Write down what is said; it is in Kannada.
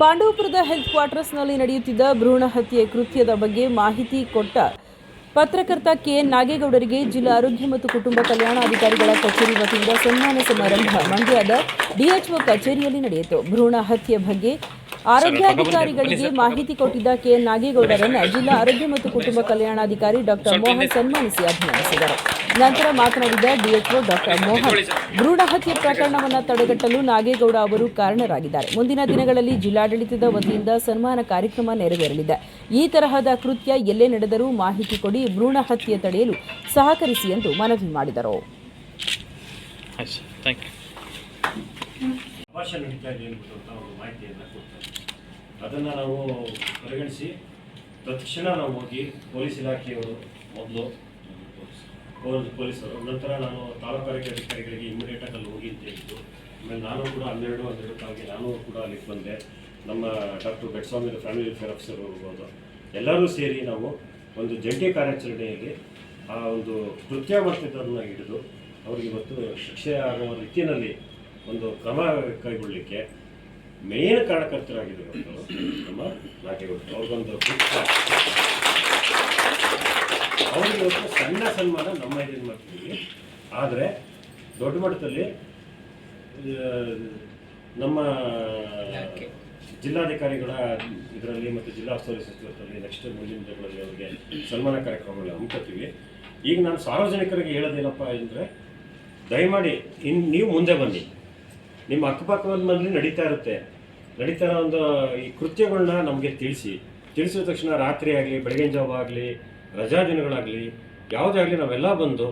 ಪಾಂಡವಪುರದ ಹೆಲ್ತ್ ಕ್ವಾರ್ಟರ್ಸ್ನಲ್ಲಿ ನಡೆಯುತ್ತಿದ್ದ ಭ್ರೂಣ ಹತ್ಯೆ ಕೃತ್ಯದ ಬಗ್ಗೆ ಮಾಹಿತಿ ಕೊಟ್ಟ ಪತ್ರಕರ್ತ ಕೆಎನ್ ನಾಗೇಗೌಡರಿಗೆ ಜಿಲ್ಲಾ ಆರೋಗ್ಯ ಮತ್ತು ಕುಟುಂಬ ಕಲ್ಯಾಣಾಧಿಕಾರಿಗಳ ಕಚೇರಿ ವತಿಯಿಂದ ಸನ್ಮಾನ ಸಮಾರಂಭ ಮಂಡ್ಯದ ಡಿಎಚ್ಒ ಕಚೇರಿಯಲ್ಲಿ ನಡೆಯಿತು. ಭ್ರೂಣ ಹತ್ಯೆ ಬಗ್ಗೆ ಆರೋಗ್ಯಾಧಿಕಾರಿಗಳಿಗೆ ಮಾಹಿತಿ ಕೊಟ್ಟಿದ್ದ ಕೆಎನ್ ನಾಗೇಗೌಡರನ್ನು ಜಿಲ್ಲಾ ಆರೋಗ್ಯ ಮತ್ತು ಕುಟುಂಬ ಕಲ್ಯಾಣಾಧಿಕಾರಿ ಡಾಕ್ಟರ್ ಮೋಹನ್ ಸನ್ಮಾನಿಸಿ ಅಭಿನಂದಿಸಿದರು. ನಂತರ ಮಾತನಾಡಿದ ಡಿಎಚ್ಒ ಡಾಕ್ಟರ್ ಮೋಹನ್ ಭ್ರೂಣ ಹತ್ಯೆ ಪ್ರಕರಣವನ್ನು ತಡೆಗಟ್ಟಲು ನಾಗೇಗೌಡ ಅವರು ಕಾರಣರಾಗಿದ್ದಾರೆ. ಮುಂದಿನ ದಿನಗಳಲ್ಲಿ ಜಿಲ್ಲಾಡಳಿತದ ವತಿಯಿಂದ ಸನ್ಮಾನ ಕಾರ್ಯಕ್ರಮ ನೆರವೇರಲಿದೆ. ಈ ತರಹದ ಕೃತ್ಯ ಎಲ್ಲೇ ನಡೆದರೂ ಮಾಹಿತಿ ಕೊಡಿ ಭ್ರೂಣ ಹತ್ಯೆ ತಡೆಯಲು ಸಹಕರಿಸಿ ಎಂದು ಮನವಿ ಮಾಡಿದರು. ಯು ನಡೀತಾ ಇದೆ ಎಂಬುದಂತ ಒಂದು ಮಾಹಿತಿಯನ್ನು ಕೊಡ್ತಾರೆ ಅದನ್ನು ನಾವು ಪರಿಗಣಿಸಿ ತಕ್ಷಣ ನಾವು ಹೋಗಿ ಪೊಲೀಸ್ ಇಲಾಖೆಯವರು ಮೊದಲು, ಪೊಲೀಸ್, ಪೊಲೀಸರು, ನಂತರ ನಾನು ತಾಲೂಕು ಅಧಿಕಾರಿಗಳಿಗೆ ಇಮಿಡಿಯೇಟಾಗಿ ಅಲ್ಲಿ ಹೋಗಿ ಅಂತ ಹೇಳಿದ್ದು, ಆಮೇಲೆ ನಾನು ಕೂಡ ಹನ್ನೆರಡು ಹನ್ನೆರಡು ಕಾಲಿಗೆ ನಾನು ಕೂಡ ಅಲ್ಲಿಗೆ ಬಂದೆ. ನಮ್ಮ doctor Betswamy family welfare officer ಹೋಗ್ಬೋದು ಎಲ್ಲರೂ ಸೇರಿ ನಾವು ಒಂದು ಜಂಟಿ ಕಾರ್ಯಾಚರಣೆಯಲ್ಲಿ ಆ ಒಂದು ಕೃತ್ಯ ಹಿಡಿದು, ಅವ್ರಿಗೆ ಇವತ್ತು ಶಿಕ್ಷೆ ಆಗುವ ರೀತಿಯಲ್ಲಿ ಒಂದು ಕ್ರಮ ಕೈಗೊಳ್ಳಲಿಕ್ಕೆ ಮೇನ್ ಕಾರಣಕರ್ತರಾಗಿದ್ದರು ನಮ್ಮ ನಾಗೇಗೌಡರು ಅವ್ರಿಗೊಂದು ಅವ್ರಿಗೆ ಇವತ್ತು ಸಣ್ಣ ಸನ್ಮಾನ ನಮ್ಮ ಇದನ್ನು ಮಾಡ್ತಿದ್ದೀವಿ ಆದರೆ ದೊಡ್ಡ ಮಟ್ಟದಲ್ಲಿ ನಮ್ಮ ಜಿಲ್ಲಾಧಿಕಾರಿಗಳ ಇದರಲ್ಲಿ ಮತ್ತು ಜಿಲ್ಲಾ ಉಸ್ತುವಾರಿ ಸಚಿವರಲ್ಲಿ ನೆಕ್ಸ್ಟ್ ಮುಂದಿನ ದಿನಗಳಲ್ಲಿ ಅವರಿಗೆ ಸನ್ಮಾನ ಕಾರ್ಯಕ್ರಮಗಳನ್ನ ಹಮ್ಮಿಕೊಳ್ತೀವಿ. ಈಗ ನಾನು ಸಾರ್ವಜನಿಕರಿಗೆ ಹೇಳೋದೇನಪ್ಪ ಅಂದರೆ ದಯಮಾಡಿ ಇನ್ನು ನೀವು ಮುಂದೆ ಬನ್ನಿ. ನಿಮ್ಮ ಅಕ್ಕಪಕ್ಕದಲ್ಲಿ ನಡೀತಾ ಇರುತ್ತೆ. ನಡೀತಾ ಇರೋ ಒಂದು ಈ ಕೃತ್ಯಗಳನ್ನ ನಮಗೆ ತಿಳಿಸಿ. ತಿಳಿಸಿದ ತಕ್ಷಣ ರಾತ್ರಿ ಆಗಲಿ, ಬೆಳಗಿನ ಜಾವ ಆಗಲಿ, ರಜಾ ದಿನಗಳಾಗಲಿ, ಯಾವುದೇ ಆಗಲಿ ನಾವೆಲ್ಲ ಬಂದು